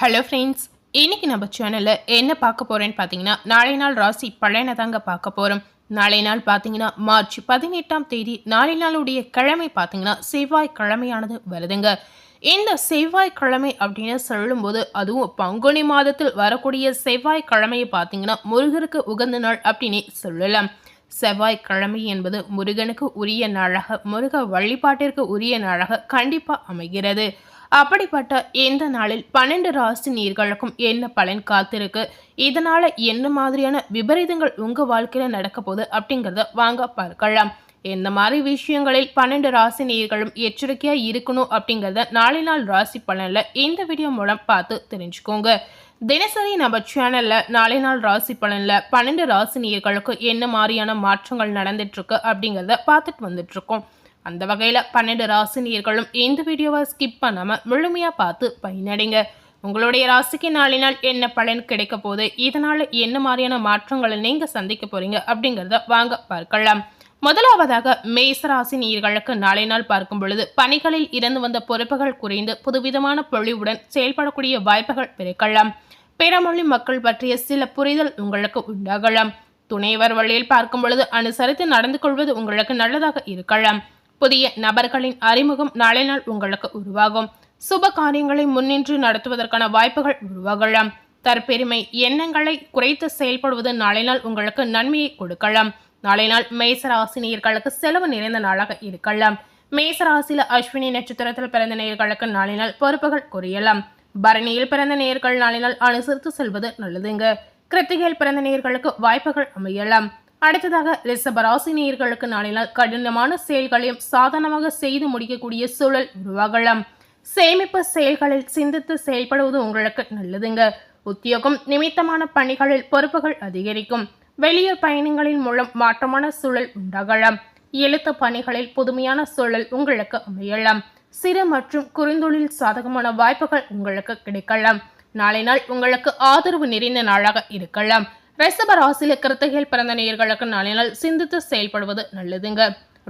Hello friends இன்னைக்கு நம்ம சேனலில் என்ன பார்க்க போகிறேன்னு பார்த்தீங்கன்னா நாளை நாள் ராசி பழையனை தாங்க பார்க்க போகிறோம் நாளை நாள் பார்த்தீங்கன்னா மார்ச் பதினெட்டாம் தேதி நாளை நாளுடைய கிழமை பார்த்தீங்கன்னா செவ்வாய் கிழமையானது வருதுங்க. இந்த செவ்வாய் கிழமை அப்படின்னு சொல்லும்போது அதுவும் பங்குனி மாதத்தில் வரக்கூடிய செவ்வாய் கிழமையை பார்த்தீங்கன்னா முருகருக்கு உகந்த நாள் அப்படின்னு சொல்லலாம். செவ்வாய் கிழமை என்பது முருகனுக்கு உரிய நாளாக முருக வழிபாட்டிற்கு உரிய நாளாக கண்டிப்பாக அமைகிறது. அப்படிப்பட்ட இந்த நாளில் பன்னெண்டு ராசி நீர்களுக்கும் என்ன பலன் காத்திருக்கு? இதனால என்ன மாதிரியான விபரீதங்கள் உங்க வாழ்க்கையில நடக்க போகுது அப்படிங்கிறத வாங்க பார்க்கலாம். எந்த மாதிரி விஷயங்களில் பன்னெண்டு ராசி நீர்களும் எச்சரிக்கையா இருக்கணும் அப்படிங்கிறத நாளை நாள் ராசி பலன்ல இந்த வீடியோ மூலம் பார்த்து தெரிஞ்சுக்கோங்க. தினசரி நம்ம சேனல்ல நாளை நாள் ராசி பலன்ல பன்னெண்டு ராசி நீர்களுக்கு என்ன மாதிரியான மாற்றங்கள் நடந்துட்டு இருக்கு அப்படிங்கிறத பார்த்துட்டு வந்துட்டு இருக்கோம். அந்த வகையில் பன்னெண்டு ராசினியர்களும் இந்த வீடியோவை ஸ்கிப் பண்ணாமல் முழுமையாக பார்த்து பயனடைங்க. உங்களுடைய ராசிக்கு நாளினால் என்ன பலன் கிடைக்க போகுது? இதனால் என்ன மாதிரியான மாற்றங்களை நீங்கள் சந்திக்க போகிறீங்க அப்படிங்கிறத வாங்க பார்க்கலாம். முதலாவதாக மேசராசி நீர்களுக்கு நாளை நாள் பார்க்கும் பொழுது பணிகளில் இருந்து வந்த பொறுப்புகள் குறைந்து புதுவிதமான பொழிவுடன் செயல்படக்கூடிய வாய்ப்புகள் பிறக்கலாம். பிறமொழி மக்கள் பற்றிய சில புரிதல் உங்களுக்கு உண்டாகலாம். துணைவர் வழியில் பார்க்கும் பொழுது அனுசரித்து நடந்து கொள்வது உங்களுக்கு நல்லதாக இருக்கலாம். புதிய நபர்களின் அறிமுகம் நாளை நாள் உங்களுக்கு உருவாகும். சுப காரியங்களை முன்னின்று நடத்துவதற்கான வாய்ப்புகள் உருவாகலாம். தற்பெருமை எண்ணங்களை குறைத்து செயல்படுவது நாளை நாள் உங்களுக்கு நன்மையை கொடுக்கலாம். நாளை நாள் மேசராசினியர்களுக்கு செலவு நிறைந்த நாளாக இருக்கலாம். மேசராசில அஸ்வினி நட்சத்திரத்தில் பிறந்த நேர்களுக்கு நாளை நாள் பொறுப்புகள் குறையலாம். பரணியில் பிறந்த நேர்கள் நாளை நாள் அனுசரித்து செல்வது நல்லதுங்க. கிருத்திகையில் பிறந்த நேர்களுக்கு வாய்ப்புகள் அமையலாம். அடுத்ததாக ரிஷபராசி நேயர்களுக்கு நாளினால் கடினமான செயல்களையும் சாதனமாக செய்து முடிக்கக்கூடிய சூழல் உருவாகலாம். சேமிப்பு செயல்களில் சிந்தித்து செயல்படுவது உங்களுக்கு நல்லதுங்க. உத்தியோகம் நிமித்தமான பணிகளில் பொறுப்புகள் அதிகரிக்கும். வெளியூர் பயணங்களின் மூலம் மாற்றமான சூழல் உண்டாகலாம். எழுத்து பணிகளில் புதுமையான சூழல் உங்களுக்கு அமையலாம். சிறு மற்றும் குறுந்தொழில் சாதகமான வாய்ப்புகள் உங்களுக்கு கிடைக்கலாம். நாளை நாள் உங்களுக்கு ஆதரவு நிறைந்த நாளாக இருக்கலாம். ரிஷப ராசியில கிருத்திகையில் பிறந்த நேயர்களுக்கு நாளினால் சிந்தித்து செயல்படுவது நல்லதுங்க.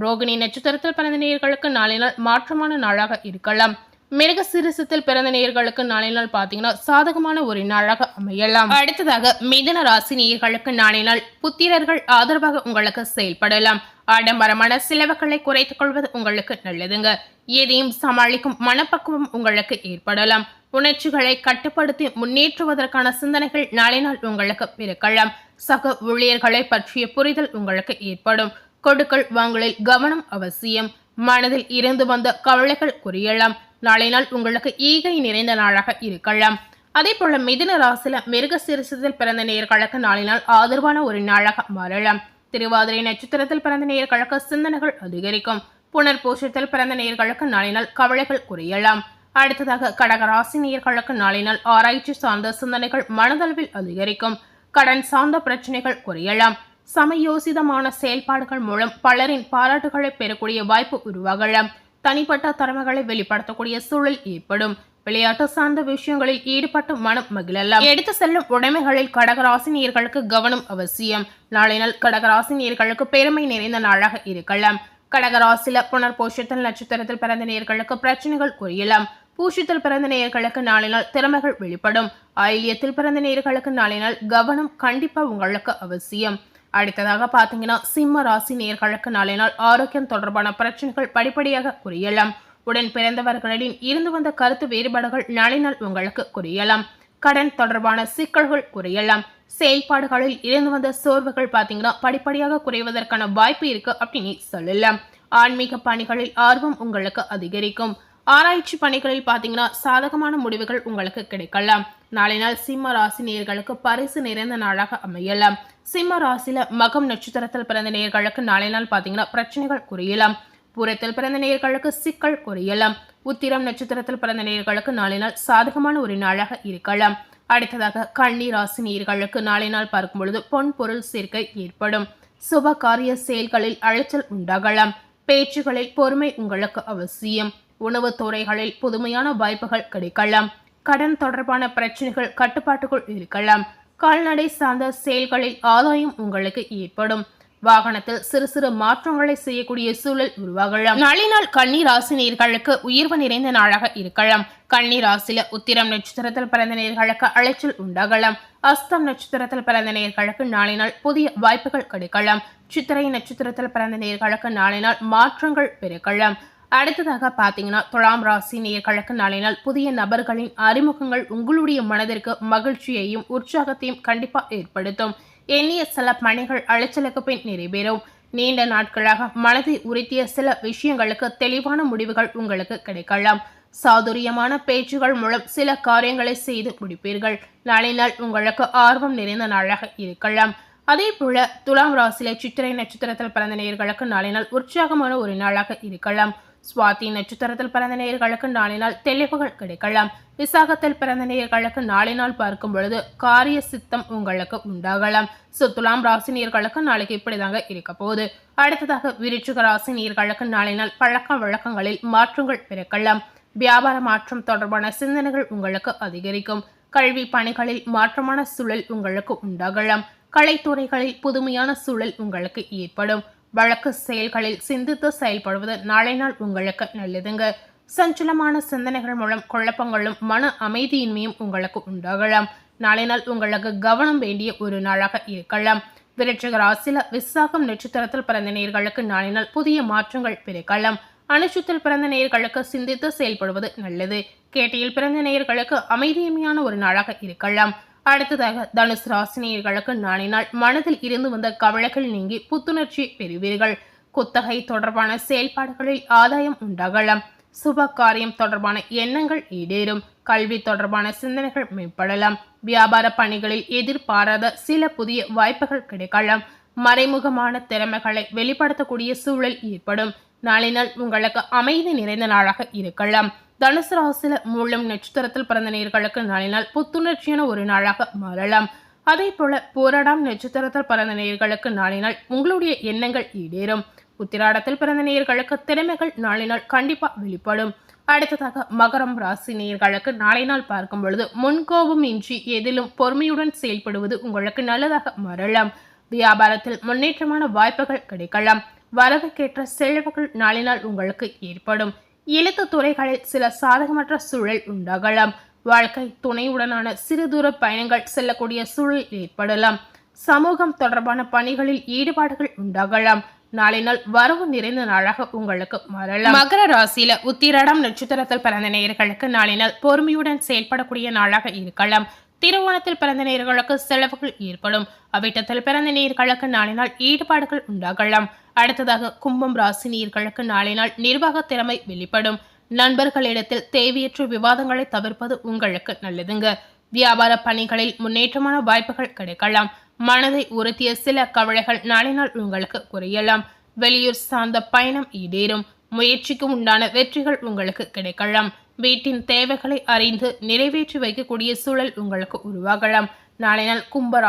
ரோகிணி நட்சத்திரத்தில் பிறந்த நேயர்களுக்கு நாளினால் மாற்றமான நாளாக இருக்கலாம். மிருக சிறுசத்தில் பிறந்த நேயர்களுக்கு நாளை நாள் பார்த்தீங்கன்னா சாதகமான ஒரு நாளாக அமையலாம். அடுத்ததாக மிதன ராசி நேயர்களுக்கு நாளை நாள் புத்திரர்கள் ஆதரவாக உங்களுக்கு செயல்படலாம். ஆடம்பரமான செலவுகளை குறைத்துக் கொள்வது உங்களுக்கு நல்லதுங்க. எதையும் சமாளிக்கும் மனப்பக்குவம் உங்களுக்கு ஏற்படலாம். உணர்ச்சிகளை கட்டுப்படுத்தி முன்னேற்றுவதற்கான சிந்தனைகள் நாளை நாள் உங்களுக்கு பிறக்கலாம். சக ஊழியர்களை பற்றிய புரிதல் உங்களுக்கு ஏற்படும். கொடுக்கல் வாங்கலில் கவனம் அவசியம். மனதில் இருந்து வந்த கவலைகள் குறையலாம். நாளை நாள் உங்களுக்கு ஈகை நிறைந்த நாளாக இருக்கலாம். அதே போல மிதுன ராசில மிருக சிறுசத்தில் பிறந்த நேர்களுக்கு நாளை நாள் ஆதரவான ஒரு நாளாக மாறலாம். திருவாதிரை நட்சத்திரத்தில் பிறந்த நேர்களுக்கு சிந்தனைகள் அதிகரிக்கும். புனர்பூஷத்தில் பிறந்த நேர்களுக்கு நாளை நாள் கவலைகள் குறையலாம். அடுத்ததாக கடகராசி நேர்களுக்கு நாளை நாள் ஆராய்ச்சி சார்ந்த சிந்தனைகள் மனதளவில் அதிகரிக்கும். கடன் சார்ந்த பிரச்சனைகள் குறையலாம். சமயோசிதமான செயல்பாடுகள் மூலம் பலரின் பாராட்டுகளை பெறக்கூடிய வாய்ப்பு உருவாகலாம். தனிப்பட்ட திறமைகளை வெளிப்படுத்தக்கூடிய சூழல் ஏற்படும். விளையாட்டு சார்ந்த விஷயங்களில் ஈடுபட்டு மனம் மகிழலாம். எடுத்து செல்லும் உடைமைகளில் கடகராசினியர்களுக்கு கவனம் அவசியம். நாளை நாள் கடகராசினியர்களுக்கு பெருமை நிறைந்த நாளாக இருக்கலாம். கடகராசில புனர்போஷத்தில் நட்சத்திரத்தில் பிறந்த நேர்களுக்கு பிரச்சனைகள் குறையலாம். பூஷத்தில் பிறந்த நேர்களுக்கு நாளை நாள் திறமைகள் வெளிப்படும். ஆயிலியத்தில் பிறந்த நேர்களுக்கு நாளை நாள் கவனம் கண்டிப்பா உங்களுக்கு அவசியம். அடுத்ததாக பார்த்தீங்கன்னா சிம்ம ராசி நேர்களுக்கு நாளை நாள் ஆரோக்கியம் தொடர்பான பிரச்சனைகள் படிப்படியாக குறையலாம். உடன் பிறந்தவர்களின் இருந்து வந்த கருத்து வேறுபாடுகள் நாளை நாள் உங்களுக்கு குறையலாம். கடன் தொடர்பான சிக்கல்கள் குறையலாம். செயல்பாடுகளில் இருந்து வந்த சோர்வுகள் பார்த்தீங்கன்னா படிப்படியாக குறைவதற்கான வாய்ப்பு இருக்கு அப்படின்னு சொல்லலாம். ஆன்மீக பணிகளில் ஆர்வம் உங்களுக்கு அதிகரிக்கும். ஆராய்ச்சி பணிகளில் பார்த்தீங்கன்னா சாதகமான முடிவுகள் உங்களுக்கு கிடைக்கலாம். நாளை நாள் சிம்ம ராசி நேர்களுக்கு பரிசு நிறைந்த நாளாக அமையலாம். சிம்ம ராசியில மகம் நட்சத்திரத்தில் பிறந்த நேர்களுக்கு நாளை நாள் பார்த்தீங்கன்னா பிரச்சனைகள் குறையலாம். பூரத்தில் பிறந்த நேர்களுக்கு சிக்கல் குறையலாம். உத்திரம் நட்சத்திரத்தில் பிறந்த நேர்களுக்கு நாளை நாள் சாதகமான ஒரு நாளாக இருக்கலாம். அடுத்ததாக கண்ணி ராசி நேர்களுக்கு நாளை நாள் பார்க்கும் பொழுது பொன் பொருள் சேர்க்கை ஏற்படும். சுப காரிய செயல்களில் அழைச்சல் உண்டாகலாம். பேச்சுகளில் பொறுமை உங்களுக்கு அவசியம். உணவு துறைகளில் புதுமையான வாய்ப்புகள் கிடைக்கலாம். கடன் தொடர்பான பிரச்சனைகள் கட்டுப்பாட்டுக்குள் இருக்கலாம். கால்நடை சார்ந்த செயல்களில் ஆதாயம் உங்களுக்கு ஏற்படும். வாகனத்தில் சிறு சிறு மாற்றங்களை செய்யக்கூடிய சூழல் உருவாகலாம். நாளினால் கன்னி ராசி நேர்களுக்கு உயர்வு நிறைந்த நாளாக இருக்கலாம். கன்னி ராசியில உத்திரம் நட்சத்திரத்தில் பிறந்த நேர்களுக்கு அலைச்சல் உண்டாகலாம். அஸ்தம் நட்சத்திரத்தில் பிறந்த நேர்களுக்கு நாளினால் புதிய வாய்ப்புகள் கிடைக்கலாம். சித்திரை நட்சத்திரத்தில் பிறந்த நேர்களுக்கு நாளினால் மாற்றங்கள் பெருக்கலாம். அடுத்ததாக பார்த்தீங்கன்னா துலாம் ராசி நேர்களுக்கு நாளினால் புதிய நபர்களின் அறிமுகங்கள் உங்களுடைய மனதிற்கு மகிழ்ச்சியையும் உற்சாகத்தையும் கண்டிப்பாக ஏற்படுத்தும். எண்ணிய சில பணிகள் அலைச்சலுக்கு பின் நிறைவேறும். நீண்ட நாட்களாக மனதை உறுத்திய சில விஷயங்களுக்கு தெளிவான முடிவுகள் உங்களுக்கு கிடைக்கலாம். சாதுரியமான பேச்சுகள் மூலம் சில காரியங்களை செய்து முடிப்பீர்கள். நாளை நாள் உங்களுக்கு ஆர்வம் நிறைந்த நாளாக இருக்கலாம். அதே போல துலாம் ராசியில சித்திரை நட்சத்திரத்தில் பிறந்த நேர்களுக்கு நாளினால் உற்சாகமான ஒரு நாளாக இருக்கலாம். சுவாதி நட்சத்திரத்தில் பிறந்த நேயர்களுக்கு நாளினால் தெளிவுகள் கிடைக்கலாம். விசாகத்தில் பிறந்த நேயர்களுக்கு நாளினால் பார்க்கும் பொழுது காரிய சித்தம் உங்களுக்கு உண்டாகலாம். சுத்துலாம் ராசி நேர்களுக்கு நாளைக்கு இப்படிதாங்க இருக்க போகுது. அடுத்ததாக விருச்சிக ராசி நேர்களுக்கு நாளினால் பழக்க வழக்கங்களில் மாற்றங்கள் பிறக்கலாம். வியாபார மாற்றம் தொடர்பான சிந்தனைகள் உங்களுக்கு அதிகரிக்கும். கல்வி பணிகளில் மாற்றமான சூழல் உங்களுக்கு உண்டாகலாம். கலைத்துறைகளில் புதுமையான சூழல் உங்களுக்கு ஏற்படும். வழக்கு செயல்களில் சிந்தித்து செயல்படுவது நாளை நாள் உங்களுக்கு நல்லதுங்க. சஞ்சலமான சிந்தனைகள் மூலம் குழப்பங்களும் மன அமைதியின்மையும் உங்களுக்கு உண்டாகலாம். நாளை நாள் உங்களுக்கு கவனம் வேண்டிய ஒரு நாளாக இருக்கலாம். விருட்சிக ராசியில் விசாகம் நட்சத்திரத்தில் பிறந்த நேர்களுக்கு நாளை நாள் புதிய மாற்றங்கள் பிறக்கலாம். அனுஷத்தில் பிறந்த நேர்களுக்கு சிந்தித்து செயல்படுவது நல்லது. கேட்டியில் பிறந்த நேர்களுக்கு அமைதியமையான ஒரு நாளாக இருக்கலாம். அடுத்ததாக தனுஷ் ராசினியர்களுக்கு நாளினால் மனதில் இருந்து வந்த கவலைகள் நீங்கி புத்துணர்ச்சி பெறுவீர்கள். குத்தகை தொடர்பான செயல்பாடுகளில் ஆதாயம் உண்டாகலாம். சுப காரியம் தொடர்பான எண்ணங்கள் ஈடேறும். கல்வி தொடர்பான சிந்தனைகள் மேம்படலாம். வியாபார பணிகளில் எதிர்பாராத சில புதிய வாய்ப்புகள் கிடைக்கலாம். மறைமுகமான திறமைகளை வெளிப்படுத்தக்கூடிய சூழல் ஏற்படும். நாளினால் உங்களுக்கு அமைதி நிறைந்த நாளாக இருக்கலாம். தனுசு ராசில மூலம் நட்சத்திரத்தில் பிறந்த நேர்களுக்கு நாளினால் புத்துணர்ச்சியான ஒரு நாளாக மாறலாம். அதே போல போராடாம் நட்சத்திரத்தில் பிறந்த நேர்களுக்கு நாளினால் உங்களுடைய எண்ணங்கள் ஈடேறும். உத்திராடத்தில் பிறந்த நேர்களுக்கு திறமைகள் நாளை நாள் கண்டிப்பாக வெளிப்படும். அடுத்ததாக மகரம் ராசி நேர்களுக்கு நாளை நாள் பார்க்கும் பொழுது முன்கோபம் இன்றி எதிலும் பொறுமையுடன் செயல்படுவது உங்களுக்கு நல்லதாக மாறலாம். வியாபாரத்தில் முன்னேற்றமான வாய்ப்புகள் கிடைக்கலாம். வரவுக்கேற்ற செலவுகள் நாளினால் உங்களுக்கு ஏற்படும். எழுத்து துறைகளில் சில சாதகமற்ற சூழல் உண்டாகலாம். வாழ்க்கை துணையுடனான சிறு தூர பயணங்கள் செல்லக்கூடிய சூழல் ஏற்படலாம். சமூகம் தொடர்பான பணிகளில் ஈடுபாடுகள் உண்டாகலாம். நாளை நாள் வரவு நிறைந்த நாளாக உங்களுக்கு மாறலாம். மகர ராசியில உத்திராடம் நட்சத்திரத்தில் பிறந்த நேயர்களுக்கு நாளை நாள் பொறுமையுடன் செயல்படக்கூடிய நாளாக இருக்கலாம். திருவோணத்தில் பிறந்த நேர்களுக்கு செலவுகள் ஏற்படும். அவ்விட்டத்தில் பிறந்த நேர்களுக்கு நாளை நாள் ஈடுபாடுகள் உண்டாகலாம். அடுத்ததாக கும்பம் ராசி நீர்களுக்கு நாளை நாள் நிர்வாக திறமை வெளிப்படும். நண்பர்களிடத்தில் தேவையற்ற விவாதங்களை தவிர்ப்பது உங்களுக்கு நல்லதுங்க. வியாபார பணிகளில் முன்னேற்றமான வாய்ப்புகள் கிடைக்கலாம். மனதை உறுத்திய சில கவலைகள் நாளை நாள் உங்களுக்கு குறையலாம். வெளியூர் சார்ந்த பயணம் ஈடேறும். முயற்சிக்கு உண்டான வெற்றிகள் உங்களுக்கு கிடைக்கலாம். வீட்டின் தேவைகளை அறிந்து நிறைவேற்றி வைக்கக்கூடிய சூழல் உங்களுக்கு உருவாகலாம். நாளை நாள் கும்ப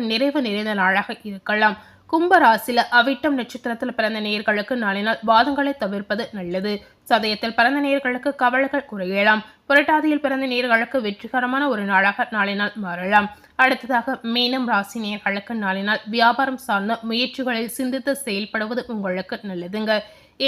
நிறைவு நிறைந்த நாளாக இருக்கலாம். கும்பராசில அவிட்டம் நட்சத்திரத்தில் பிறந்த நேர்களுக்கு நாளினால் வாதங்களை தவிர்ப்பது நல்லது. சதயத்தில் பிறந்த நேர்களுக்கு கவலைகள் குறையலாம். புரட்டாதியில் பிறந்த நேர்களுக்கு வெற்றிகரமான ஒரு நாளாக நாளினால் மாறலாம். அடுத்ததாக மீனம் ராசி நேர்களுக்கு நாளினால் வியாபாரம் சார்ந்த முயற்சிகளில் சிந்தித்து செயல்படுவது உங்களுக்கு நல்லதுங்க.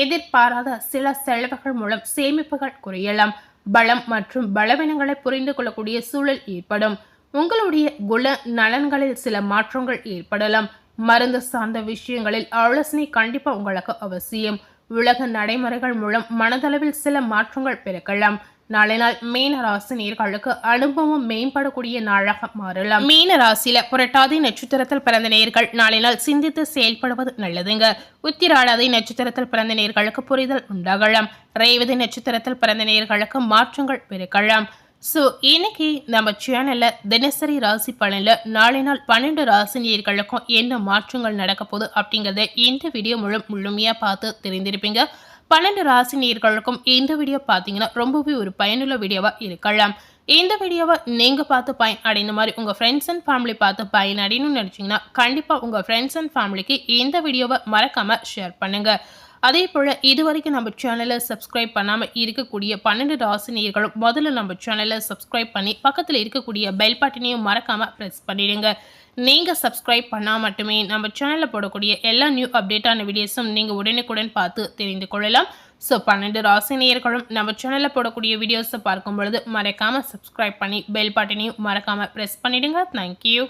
எதிர்பாராத சில செலவுகள் மூலம் சேமிப்புகள் குறையலாம். பலம் மற்றும் பலவீனங்களை புரிந்து கொள்ளக்கூடிய சூழல் ஏற்படும். உங்களுடைய குல நலன்களில் சில மாற்றங்கள் ஏற்படலாம். மருந்து சார்ந்த விஷயங்களில் ஆலோசனை கண்டிப்பாக உங்களுக்கு அவசியம். உலக நடைமுறைகள் மூலம் மனதளவில் சில மாற்றங்கள் பிறக்கலாம். நாளை நாள் மீன ராசி நேர்களுக்கு அனுபவம் மேம்படக்கூடிய நாளாக மாறலாம். மீன ராசியில புரட்டாதி நட்சத்திரத்தில் பிறந்த நேர்கள் நாளை நாள் சிந்தித்து செயல்படுவது நல்லதுங்க. உத்திராடாதி நட்சத்திரத்தில் பிறந்த நேர்களுக்கு புரிதல் உண்டாகலாம். ரேவதி நட்சத்திரத்தில் பிறந்த நேர்களுக்கு மாற்றங்கள் பிறக்கலாம். ஸோ இன்னைக்கு நம்ம சேனலில் தினசரி ராசி பலனில் நாளை நாள் பன்னெண்டு ராசினியர்களுக்கும் என்ன மாற்றங்கள் நடக்க போகுது அப்படிங்கிறத இந்த வீடியோ முழு முழுமையாக பார்த்து தெரிந்திருப்பீங்க. பன்னெண்டு ராசினியர்களுக்கும் இந்த வீடியோ பார்த்தீங்கன்னா ரொம்பவே ஒரு பயனுள்ள வீடியோவாக இருக்கலாம். இந்த வீடியோவை நீங்கள் பார்த்து பயன் அடைந்த மாதிரி உங்கள் ஃப்ரெண்ட்ஸ் அண்ட் ஃபேமிலி பார்த்து பயன் அடையணும்னு நினச்சிங்கன்னா கண்டிப்பாக உங்கள் ஃப்ரெண்ட்ஸ் அண்ட் ஃபேமிலிக்கு இந்த வீடியோவை மறக்காமல் ஷேர் பண்ணுங்கள் அதே போல் இதுவரைக்கும் நம்ம சேனலை சப்ஸ்கிரைப் பண்ணாமல் இருக்கக்கூடிய பன்னெண்டு ராசினியர்களும் முதல்ல நம்ம சேனலை சப்ஸ்கிரைப் பண்ணி பக்கத்தில் இருக்கக்கூடிய பெல் பட்டனையும் மறக்காமல் ப்ரெஸ் பண்ணிடுங்க. நீங்கள் சப்ஸ்கிரைப் பண்ணால் மட்டுமே நம்ம சேனலில் போடக்கூடிய எல்லா நியூ அப்டேட்டான வீடியோஸும் நீங்கள் உடனுக்குடன் பார்த்து தெரிந்து கொள்ளலாம். ஸோ பன்னெண்டு ராசினியர்களும் நம்ம சேனலில் போடக்கூடிய வீடியோஸை பார்க்கும் பொழுது மறக்காமல் சப்ஸ்கிரைப் பண்ணி பெல் பட்டனையும் மறக்காமல் ப்ரெஸ் பண்ணிடுங்க. தேங்க்யூ